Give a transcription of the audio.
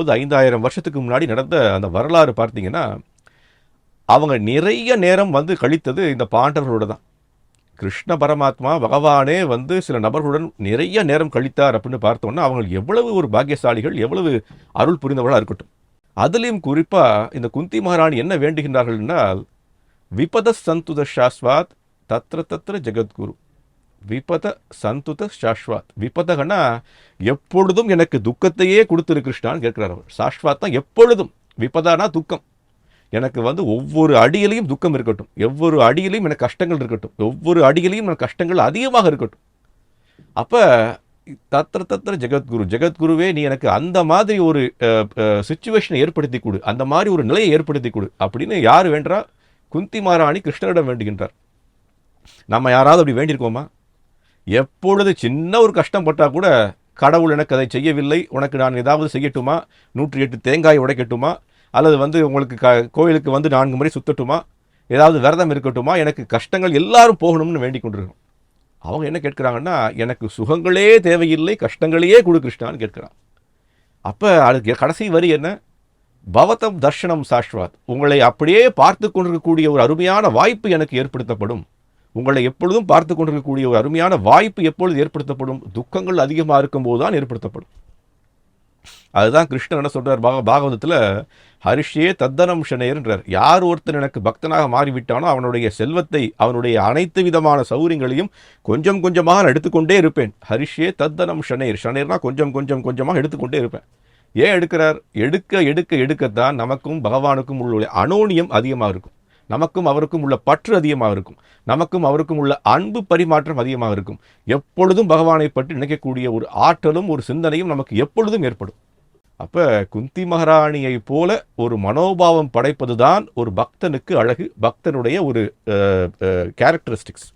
பொது ஐந்தாயிரம் வருஷத்துக்கு முன்னாடி நடந்த அந்த வரலாறு பார்த்தீங்கன்னா அவங்க நிறைய நேரம் வந்து கழித்தது இந்த பாண்டவர்களோட தான். கிருஷ்ண பரமாத்மா பகவானே வந்து சில நபர்களுடன் நிறைய நேரம் கழித்தார் அப்படின்னு பார்த்தோம்னா அவங்க எவ்வளவு ஒரு பாக்கியசாலிகள் எவ்வளவு அருள் புரிந்தவர்களாக இருக்கட்டும். அதுலேயும் குறிப்பாக இந்த குந்தி மகாராணி என்ன வேண்டுகின்றார்கள் என்றால் விபத சந்துத சாஸ்வாத் தத்ர தத்ர ஜெகத்குரு. விபத சந்துத சாஸ்வாத் விபதகனா எப்பொழுதும் எனக்கு துக்கத்தையே கொடுத்துரு கிருஷ்ணான்னு கேட்கிறார் அவர். சாஸ்வாத் தான் எப்பொழுதும். விபதானா துக்கம். எனக்கு வந்து ஒவ்வொரு அடியிலையும் துக்கம் இருக்கட்டும். ஒவ்வொரு அடியிலையும் எனக்கு கஷ்டங்கள் இருக்கட்டும். ஒவ்வொரு அடியிலையும் எனக்கு கஷ்டங்கள் அதிகமாக இருக்கட்டும். அப்போ தத்திர தத்திர ஜெகத்குரு ஜெகத்குருவே நீ எனக்கு அந்த மாதிரி ஒரு சுச்சுவேஷனை ஏற்படுத்தி கொடு. அந்த மாதிரி ஒரு நிலையை ஏற்படுத்தி கொடு. அப்படின்னு யார் வேண்டா குந்தி மாராணி கிருஷ்ணரிடம் வேண்டுகின்றார். நம்ம யாராவது அப்படி வேண்டியிருக்கோமா? எப்பொழுது சின்ன ஒரு கஷ்டம் பட்டால் கூட கடவுள் எனக்கு அதை செய்யவில்லை உனக்கு நான் ஏதாவது செய்யட்டுமா? நூற்றி எட்டு தேங்காய் உடைக்கட்டுமா? அல்லது வந்து உங்களுக்கு க கோயிலுக்கு வந்து நான்கு முறை சுத்தட்டுமா? ஏதாவது விரதம் இருக்கட்டுமா? எனக்கு கஷ்டங்கள் எல்லாரும் போகணும்னு வேண்டிக் கொண்டிருக்கோம். அவங்க என்ன கேட்குறாங்கன்னா எனக்கு சுகங்களே தேவையில்லை கஷ்டங்களையே கொடு கிருஷ்ணான்னு கேட்குறான். அப்போ அதுக்கு கடைசி வரி என்ன? பவதம் தர்ஷனம் சாஷ்வாத். உங்களை அப்படியே பார்த்து கொண்டிருக்கக்கூடிய ஒரு அருமையான வாய்ப்பு எனக்கு ஏற்படுத்தப்படும். உங்களை எப்பொழுதும் பார்த்து கொண்டிருக்கக்கூடிய ஒரு அருமையான வாய்ப்பு எப்பொழுது ஏற்படுத்தப்படும்? துக்கங்கள் அதிகமாக இருக்கும்போது தான் ஏற்படுத்தப்படும். அதுதான் கிருஷ்ணன் என்ன சொல்கிறார் பாக பாகவதத்தில் ஹரிஷே தத்தனம் ஷனேர்ன்றார். யார் ஒருத்தன் எனக்கு பக்தனாக மாறிவிட்டானோ அவனுடைய செல்வத்தை அவனுடைய அனைத்து விதமான சௌகரியங்களையும் கொஞ்சம் கொஞ்சமாக நான் எடுத்துக்கொண்டே இருப்பேன். ஹரிஷே தத்தனம் ஷனேர். ஷனேர்னா கொஞ்சம் கொஞ்சம் கொஞ்சமாக எடுத்துக்கொண்டே இருப்பேன். ஏன் எடுக்கிறார்? எடுக்க எடுக்க எடுக்கத்தான் நமக்கும் பகவானுக்கும் உள்ள அனோனியம் அதிகமாக இருக்கும். நமக்கும் அவருக்கும் உள்ள பற்று அதிகமாக இருக்கும். நமக்கும் அவருக்கும் உள்ள அன்பு பரிமாற்றம் அதிகமாக இருக்கும். எப்பொழுதும் பகவானை பற்றி நினைக்கக்கூடிய ஒரு ஆற்றலும் ஒரு சிந்தனையும் நமக்கு எப்பொழுதும் ஏற்படும். அப்போ குந்தி மகாராணியை போல ஒரு மனோபாவம் படைப்பது தான் ஒரு பக்தனுக்கு அழகு பக்தனுடைய ஒரு கேரக்டரிஸ்டிக்ஸ்